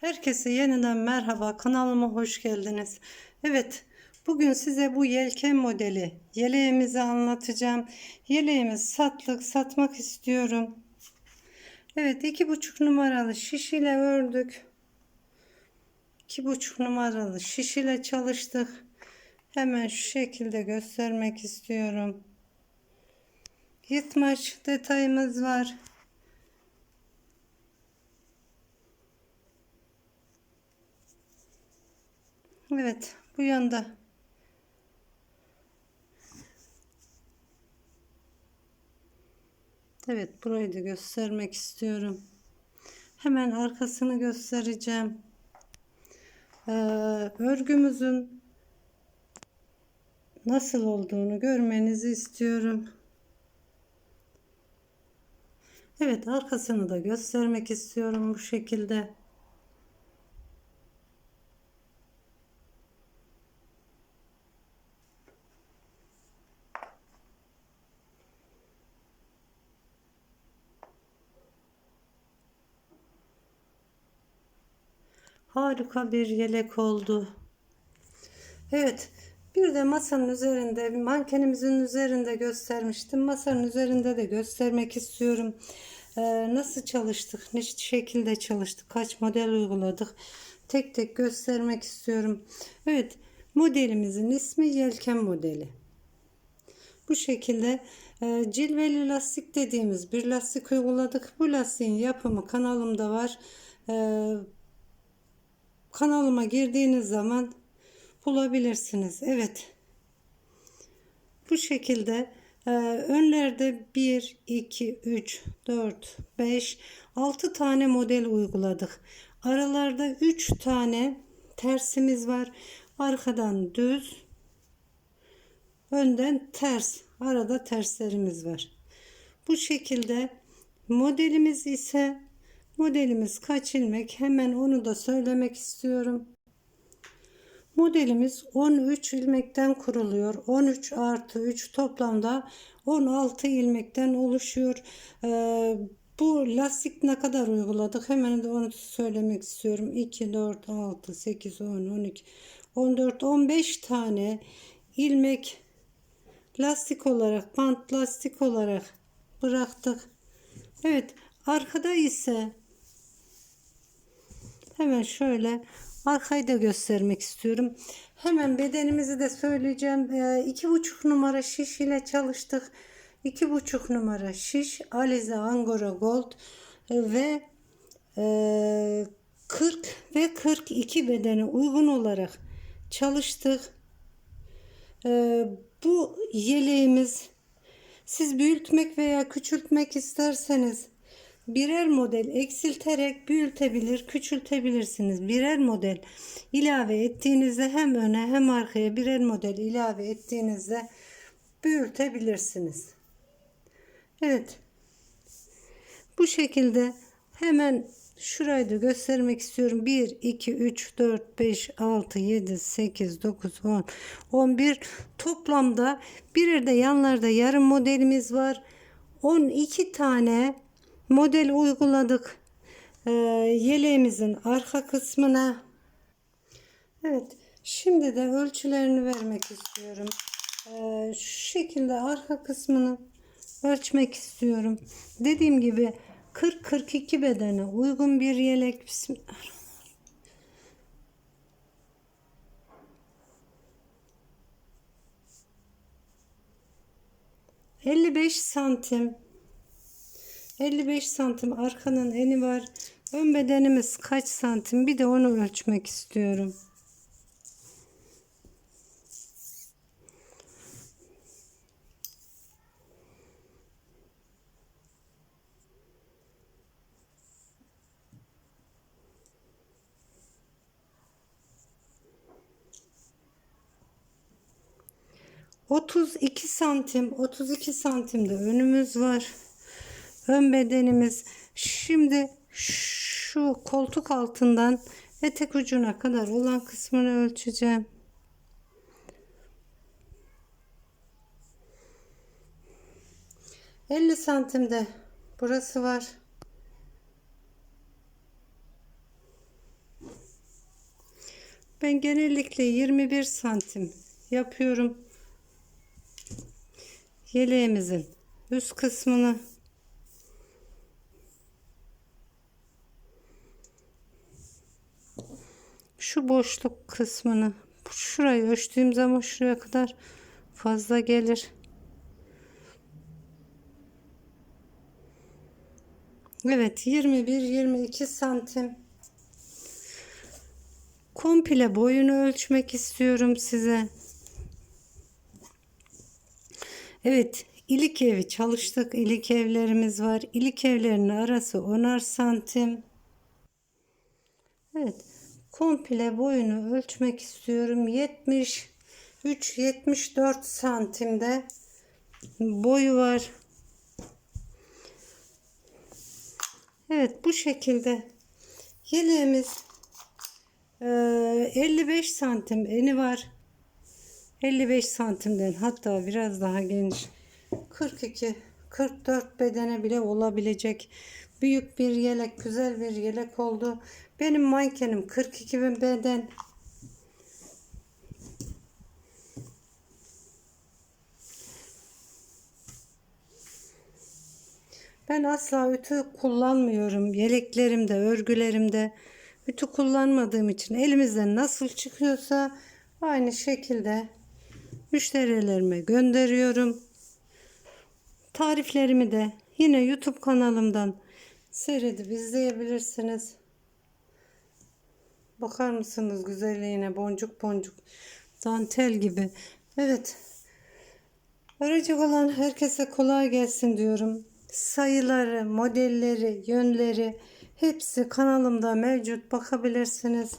Herkese yeniden merhaba kanalıma hoş geldiniz. Evet bugün size bu yelken modeli yeleğimizi anlatacağım. Yeleğimiz satlık satmak istiyorum. Evet iki buçuk numaralı şiş ördük. iki buçuk numaralı şiş çalıştık. Hemen şu şekilde göstermek istiyorum. Yırtmaç detayımız var. Evet, bu yanda. Evet, burayı da göstermek istiyorum. Hemen arkasını göstereceğim. Ee, örgümüzün nasıl olduğunu görmenizi istiyorum. Evet, arkasını da göstermek istiyorum bu şekilde. Harika bir yelek oldu. Evet. Bir de masanın üzerinde, mankenimizin üzerinde göstermiştim. Masanın üzerinde de göstermek istiyorum. Ee, nasıl çalıştık, ne şekilde çalıştık, kaç model uyguladık. Tek tek göstermek istiyorum. Evet, modelimizin ismi yelken modeli. Bu şekilde e, cilveli lastik dediğimiz bir lastik uyguladık. Bu lastiğin yapımı kanalımda var. E, kanalıma girdiğiniz zaman bulabilirsiniz. Evet. Bu şekilde e, önlerde 1, 2, 3, 4, 5, 6 tane model uyguladık. Aralarda 3 tane tersimiz var. Arkadan düz, önden ters. Arada terslerimiz var. Bu şekilde modelimiz ise Modelimiz kaç ilmek? Hemen onu da söylemek istiyorum. Modelimiz 13 ilmekten kuruluyor. 13 artı 3 toplamda 16 ilmekten oluşuyor. Ee, bu lastik ne kadar uyguladık? Hemen de onu söylemek istiyorum. 2, 4, 6, 8, 10, 12, 14, 15 tane ilmek lastik olarak, bant lastik olarak bıraktık. Evet, arkada ise Hemen şöyle arkayı da göstermek istiyorum. Hemen bedenimizi de söyleyeceğim. Ee, iki buçuk numara şiş ile çalıştık. iki buçuk numara şiş Alize Angora Gold ve e, 40 ve 42 bedene uygun olarak çalıştık. E, bu yeleğimiz siz büyütmek veya küçültmek isterseniz birer model eksilterek büyütebilir, küçültebilirsiniz. Birer model ilave ettiğinizde hem öne hem arkaya birer model ilave ettiğinizde büyütebilirsiniz. Evet. Bu şekilde hemen şurayı da göstermek istiyorum. 1, 2, 3, 4, 5, 6, 7, 8, 9, 10, 11 toplamda birer de yanlarda yarım modelimiz var. 12 tane model uyguladık. Ee, yeleğimizin arka kısmına. Evet. Şimdi de ölçülerini vermek istiyorum. Ee, şu şekilde arka kısmını ölçmek istiyorum. Dediğim gibi 40-42 bedene uygun bir yelek. Bismillah. ...55 santim 55 santim arkanın eni var. Ön bedenimiz kaç santim? Bir de onu ölçmek istiyorum. Otuz iki santim, otuz iki santimde önümüz var ön bedenimiz. Şimdi şu koltuk altından etek ucuna kadar olan kısmını ölçeceğim. Elli santimde burası var. Ben genellikle 21 santim yapıyorum. Yeleğimizin üst kısmını şu boşluk kısmını şurayı ölçtüğüm zaman şuraya kadar fazla gelir. Evet 21-22 santim. Komple boyunu ölçmek istiyorum size. Evet ilik evi çalıştık. İlik evlerimiz var. İlik evlerinin arası 10'ar santim. Evet komple boyunu ölçmek istiyorum. 73 74 santimde boyu var. Evet bu şekilde yeleğimiz eee, 55 santim eni var. 55 santimden hatta biraz daha geniş 42 44 bedene bile olabilecek büyük bir yelek güzel bir yelek oldu. Benim mankenim 42 bin beden. Ben asla ütü kullanmıyorum. Yeleklerimde, örgülerimde ütü kullanmadığım için elimizden nasıl çıkıyorsa aynı şekilde müşterilerime gönderiyorum. Tariflerimi de yine YouTube kanalımdan seyredip izleyebilirsiniz. Bakar mısınız güzelliğine boncuk boncuk dantel gibi. Evet. Arayacak olan herkese kolay gelsin diyorum. Sayıları, modelleri, yönleri hepsi kanalımda mevcut bakabilirsiniz.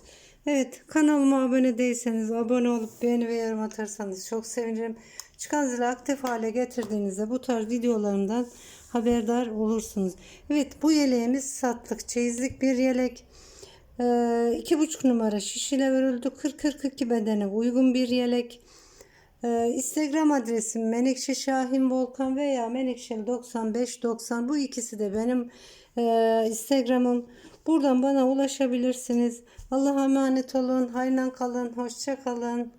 Evet kanalıma abone değilseniz abone olup beğeni ve yorum atarsanız çok sevinirim. Çıkan zili aktif hale getirdiğinizde bu tarz videolarımdan haberdar olursunuz. Evet bu yeleğimiz satlık çeyizlik bir yelek. Ee, iki buçuk numara şiş ile örüldü. 40-42 bedene uygun bir yelek. Ee, Instagram adresim Menekşe Şahin Volkan veya Menekşeli 9590 bu ikisi de benim e, Instagram'ım. Buradan bana ulaşabilirsiniz. Allah'a emanet olun. Hayran kalın. Hoşça kalın.